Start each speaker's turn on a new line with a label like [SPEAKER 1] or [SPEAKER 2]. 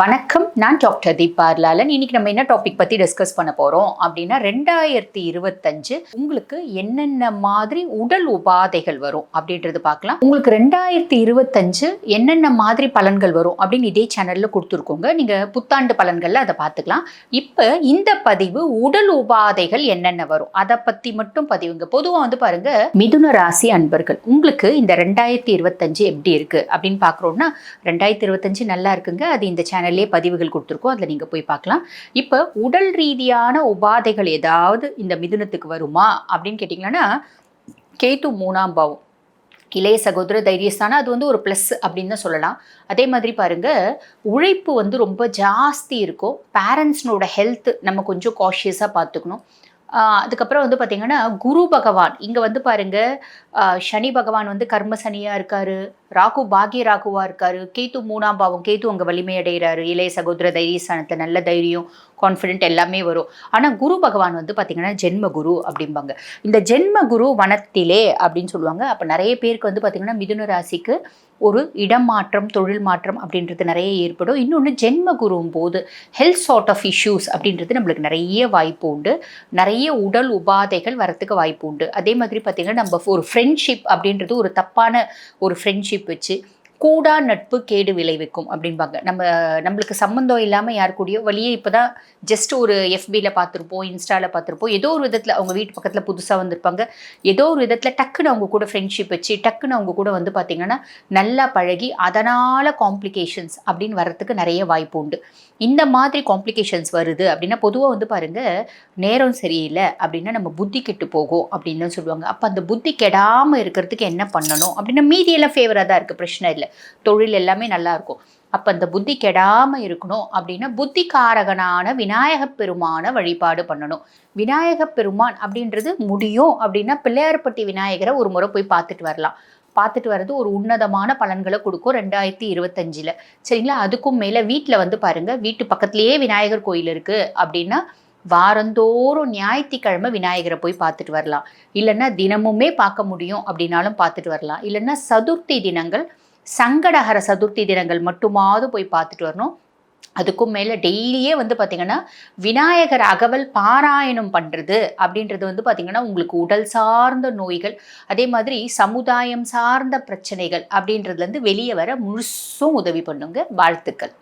[SPEAKER 1] வணக்கம். நான் டாக்டர் தீபா லாலன் இன்னைக்கு நம்ம என்ன டாபிக் பற்றி டிஸ்கஸ் பண்ண போகிறோம் அப்படின்னா ரெண்டாயிரத்தி இருபத்தஞ்சு உங்களுக்கு என்னென்ன மாதிரி உடல் உபாதைகள் வரும் அப்படின்றது பார்க்கலாம். உங்களுக்கு ரெண்டாயிரத்தி இருபத்தஞ்சு என்னென்ன மாதிரி பலன்கள் வரும் அப்படின்னு இதே சேனலில் கொடுத்துருக்கோங்க. நீங்கள் புத்தாண்டு பலன்களில் அதை பார்த்துக்கலாம். இப்போ இந்த பதிவு உடல் உபாதைகள் என்னென்ன வரும்? அதை பற்றி மட்டும் பதிவுங்க. பொதுவாக வந்து பாருங்க மிதுன ராசி அன்பர்கள் உங்களுக்கு இந்த ரெண்டாயிரத்தி இருபத்தஞ்சு எப்படி இருக்குது அப்படின்னு பார்க்குறோன்னா ரெண்டாயிரத்தி இருபத்தஞ்சு நல்லா இருக்குங்க. அது இந்த சேனல்லே பதிவுகள் கொடுத்துருக்கோம். அதில் நீங்கள் போய் பார்க்கலாம். இப்போ உடல் ரீதியான உபாதைகள் ஏதாவது இந்த மிதுனத்துக்கு வருமா? அப்படின்னு கேட்டிங்கன்னா கேத்து மூணாம் பாவம். இளைய சகோதர தைரியஸ்தானம் அது வந்து ஒரு ப்ளஸ் அப்படின்னு தான் சொல்லலாம். அதே மாதிரி பாருங்க உழைப்பு வந்து ரொம்ப ஜாஸ்தி இருக்கும். பேரண்ட்ஸ்னோட ஹெல்த் நம்ம கொஞ்சம் காஷியஸாக பார்த்துக்கணும். அதுக்கப்புறம் வந்து பார்த்தீங்கன்னா குரு பகவான். இங்கே வந்து பாருங்க சனி பகவான் வந்து கர்ம சனியாக இருக்காரு. ராகு பாகிய ராகுவாக இருக்காரு. கேத்து மூணாம் பாவம் கேத்து அங்கே வலிமையடைகிறாரு இளைய சகோதர தைரியஸ்தானத்தை நல்ல தைரியம். கான்ஃபிடென்ட் எல்லாமே வரும். ஆனால் குரு பகவான் வந்து பார்த்தீங்கன்னா ஜென்ம குரு அப்படிம்பாங்க. இந்த ஜென்ம குரு வனத்திலே அப்படின்னு சொல்லுவாங்க. அப்போ நிறைய பேருக்கு வந்து பார்த்திங்கன்னா மிதுன ராசிக்கு ஒரு இடம் மாற்றம் தொழில் மாற்றம் அப்படின்றது நிறைய ஏற்படும். இன்னொன்று ஜென்ம குருவும் போது ஹெல்த் சார்ட் ஆஃப் இஷ்யூஸ் அப்படின்றது நம்மளுக்கு நிறைய வாய்ப்பு உண்டு. நிறைய உடல் உபாதைகள் வரத்துக்கு வாய்ப்பு உண்டு. அதே மாதிரி பார்த்திங்கன்னா நம்ம ஒரு ஃப்ரெண்ட்ஷிப் அப்படின்றது ஒரு தப்பான ஒரு ஃப்ரெண்ட்ஷிப் வச்சு கூடா நட்பு கேடு விளைவிக்கும் அப்படின்பாங்க நம்ம நம்மளுக்கு சம்மந்தம் இல்லாமல் யார் கூடயோ வழியே இப்போ தான் ஜஸ்ட் ஒரு எஃபியில் பார்த்துருப்போம் இன்ஸ்டாவில் பார்த்துருப்போம். ஏதோ ஒரு விதத்தில் அவங்க வீட்டு பக்கத்தில் புதுசாக வந்திருப்பாங்க. ஏதோ ஒரு விதத்தில் டக்குன்னு அவங்க கூட ஃப்ரெண்ட்ஷிப் வச்சு டக்குன்னு அவங்க கூட வந்து பார்த்திங்கன்னா நல்லா பழகி அதனால் காம்ப்ளிகேஷன்ஸ் அப்படின்னு வர்றதுக்கு நிறைய வாய்ப்பு உண்டு. இந்த மாதிரி காம்ப்ளிகேஷன்ஸ் வருது அப்படின்னா பொதுவாக வந்து பாருங்கள் நேரம் சரியில்லை அப்படின்னா நம்ம புத்தி கெட்டு போகும் அப்படின்னு சொல்லுவாங்க. அப்போ அந்த புத்தி கெடாமல் இருக்கிறதுக்கு என்ன பண்ணணும் அப்படின்னா மீதியெல்லாம் ஃபேவராக தான் இருக்குது பிரச்சனை இல்லை. தொழில் எல்லாமே நல்லா இருக்கும். அப்போ அந்த புத்தி கெடாமல் இருக்கணும் அப்படின்னா புத்தி காரகனான விநாயக பெருமான வழிபாடு பண்ணணும். விநாயக பெருமான் அப்படின்றது முடியும் அப்படின்னா பிள்ளையார்பட்டி விநாயகரை ஒரு முறை போய் பார்த்துட்டு வரலாம். பார்த்துட்டு வர்றது ஒரு உன்னதமான பலன்களை கொடுக்கும் ரெண்டாயிரத்தி இருபத்தஞ்சில். சரிங்களா? அதுக்கும் மேலே வீட்டில் வந்து பாருங்கள் வீட்டு பக்கத்துலேயே விநாயகர் கோயில் இருக்குது அப்படின்னா வாரந்தோறும் ஞாயிற்றுக்கிழமை விநாயகரை போய் பார்த்துட்டு வரலாம். இல்லைன்னா தினமுமே பார்க்க முடியும் அப்படின்னாலும் பார்த்துட்டு வரலாம். இல்லைன்னா சதுர்த்தி தினங்கள் சங்கடஹர சதுர்த்தி தினங்கள் மட்டுமாவது போய் பார்த்துட்டு வரணும். அதுக்கும் மேலே டெய்லியே வந்து பார்த்திங்கன்னா விநாயகர் அகவல் பாராயணம் பண்ணுறது அப்படின்றது வந்து பார்த்திங்கன்னா உங்களுக்கு உடல் சார்ந்த நோய்கள் அதே மாதிரி சமுதாயம் சார்ந்த பிரச்சனைகள் அப்படின்றதுலேருந்து வெளியே வர முழுசும் உதவி பண்ணுங்க. வாழ்த்துக்கள்.